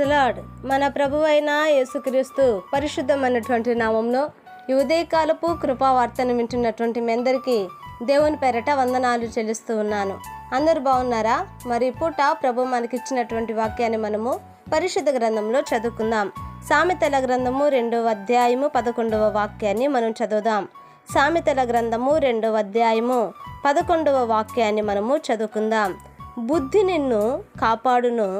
ప్రెజలాడ్ మన ప్రభు అయిన యేసుక్రీస్తు పరిశుద్ధమైనటువంటి నామంలో ఈ ఉదయకాలపు కృపావార్తను వింటున్నటువంటి మీ అందరికీ దేవుని పేరట వందనాలు చెల్లిస్తూ ఉన్నాను. అందరు బాగున్నారా? మరి పూట ప్రభు మనకిచ్చినటువంటి వాక్యాన్ని మనము పరిశుద్ధ గ్రంథంలో చదువుకుందాం. సామెతల గ్రంథము రెండవ అధ్యాయము పదకొండవ వాక్యాన్ని మనం చదువుదాం. సామెతల గ్రంథము రెండవ అధ్యాయము పదకొండవ వాక్యాన్ని మనము చదువుకుందాం. బుద్ధి నిన్ను కాపాడును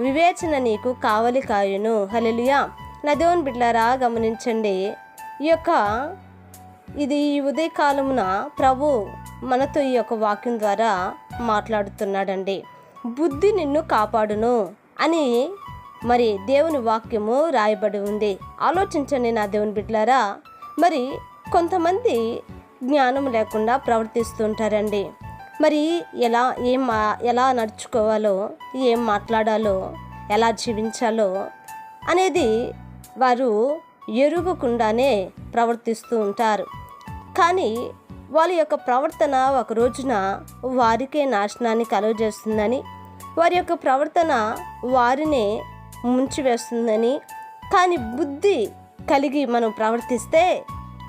వివేచన నీకు కావలి కాయును. హలెలుయా నా దేవుని బిడ్లారా గమనించండి. ఈ యొక్క ఇది ఈ ఉదయకాలమున ప్రభు మనతో ఈ యొక్క వాక్యం ద్వారా మాట్లాడుతున్నాడండి. బుద్ధి నిన్ను కాపాడును అని మరి దేవుని వాక్యము రాయబడి ఉంది. ఆలోచించండి నా దేవుని బిడ్లారా మరి కొంతమంది జ్ఞానం లేకుండా ప్రవర్తిస్తుంటారండి మరి ఎలా ఏం మా- ఎలా నడుచుకోవాలో ఏం మాట్లాడాలో ఎలా జీవించాలో అనేది వారు ఎరుగకుండానే ప్రవర్తిస్తూ ఉంటారు. కానీ వాళ్ళ యొక్క ప్రవర్తన ఒక రోజున వారికే నాశనాన్ని కలుగజేస్తుందని వారి యొక్క ప్రవర్తన వారినే ముంచివేస్తుందని కానీ బుద్ధి కలిగి మనం ప్రవర్తిస్తే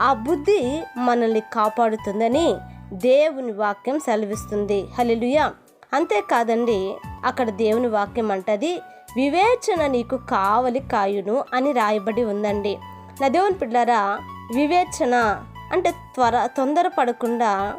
ఆ బుద్ధి మనల్ని కాపాడుతుందని దేవుని వాక్యం సెలవిస్తుంది. హలిలుయ అంతేకాదండి అక్కడ దేవుని వాక్యం అంటది వివేచన నీకు కావలి కాయును అని రాయబడి ఉందండి. నా దేవుని పిల్లరా వివేచన అంటే త్వర తొందర పడకుండా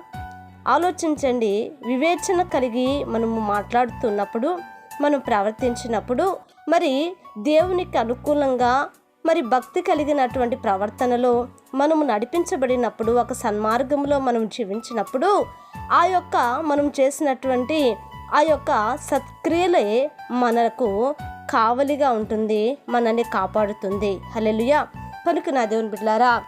ఆలోచించండి. వివేచన కలిగి మనము మాట్లాడుతున్నప్పుడు మనం ప్రవర్తించినప్పుడు మరి దేవునికి అనుకూలంగా మరి భక్తి కలిగినటువంటి ప్రవర్తనలో మనము నడిపించబడినప్పుడు ఒక సన్మార్గంలో మనం జీవించినప్పుడు ఆ యొక్క మనం చేసినటువంటి ఆ యొక్క సత్క్రియలే మనకు కావలిగా ఉంటుంది మనల్ని కాపాడుతుంది. హలెలుయ కనుక నా దేవుని బిడ్డారా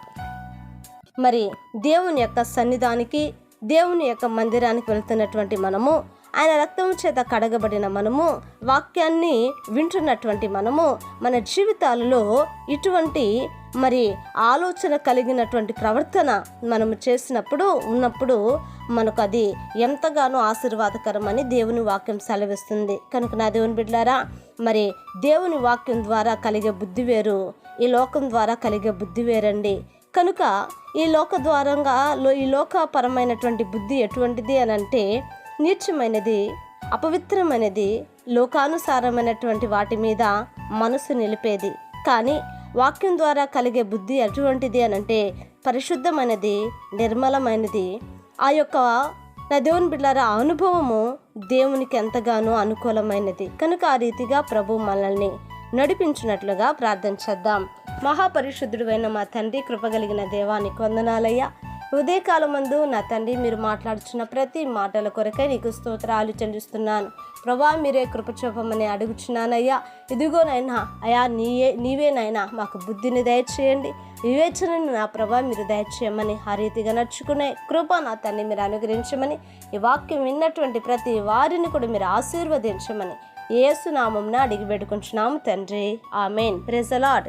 మరి దేవుని యొక్క సన్నిధానికి దేవుని యొక్క మందిరానికి వెళ్తున్నటువంటి మనము ఆయన రక్తం చేత కడగబడిన మనము వాక్యాన్ని వింటున్నటువంటి మనము మన జీవితాలలో ఇటువంటి మరి ఆలోచన కలిగినటువంటి ప్రవర్తన మనము చేసినప్పుడు ఉన్నప్పుడు మనకు అది ఎంతగానో ఆశీర్వాదకరమని దేవుని వాక్యం సెలవిస్తుంది. కనుక నా దేవుని బిడ్డారా మరి దేవుని వాక్యం ద్వారా కలిగే బుద్ధి వేరు ఈ లోకం ద్వారా కలిగే బుద్ధి వేరండి. కనుక ఈ లోక ద్వారంగా లో- ఈ లోకపరమైనటువంటి బుద్ధి ఎటువంటిది అని అంటే నీచమైనది అపవిత్రమైనది లోకానుసారమైనటువంటి వాటి మీద మనసు నిలిపేది. కానీ వాక్యం ద్వారా కలిగే బుద్ధి ఎటువంటిది అని అంటే పరిశుద్ధమైనది నిర్మలమైనది. ఆ యొక్క నా దేవుని బిడ్డారా అనుభవము దేవునికి ఎంతగానో అనుకూలమైనది. కనుక ఆ రీతిగా ప్రభు మనల్ని నడిపించినట్లుగా ప్రార్థన చేద్దాం. మహాపరిశుద్ధుడైన మా తండ్రి కృపగలిగిన దేవానికి వందనాలయ్యా. ఉదయకాలం మందు నా తండ్రి మీరు మాట్లాడుచున్న ప్రతి మాటల కొరకై నీకు స్తోత్రాలు చెల్లిస్తున్నాను. ప్రభా మీరే కృపచూపమని అడుగుచున్నానయ్యా. ఇదిగోనైనా అయా నీయే నీవేనైనా మాకు బుద్ధిని దయచేయండి. వివేచనను నా ప్రభా మీరు దయచేయమని ఆ రీతిగా నడుచుకునే కృప నా తండ్రి మీరు అనుగ్రహించమని ఈ వాక్యం విన్నటువంటి ప్రతి వారిని కూడా మీరు ఆశీర్వదించమని ఏసునామంన అడిగి పెట్టుకుంటున్నాము తండ్రి. ఆమెన్. ప్రెజలాడ్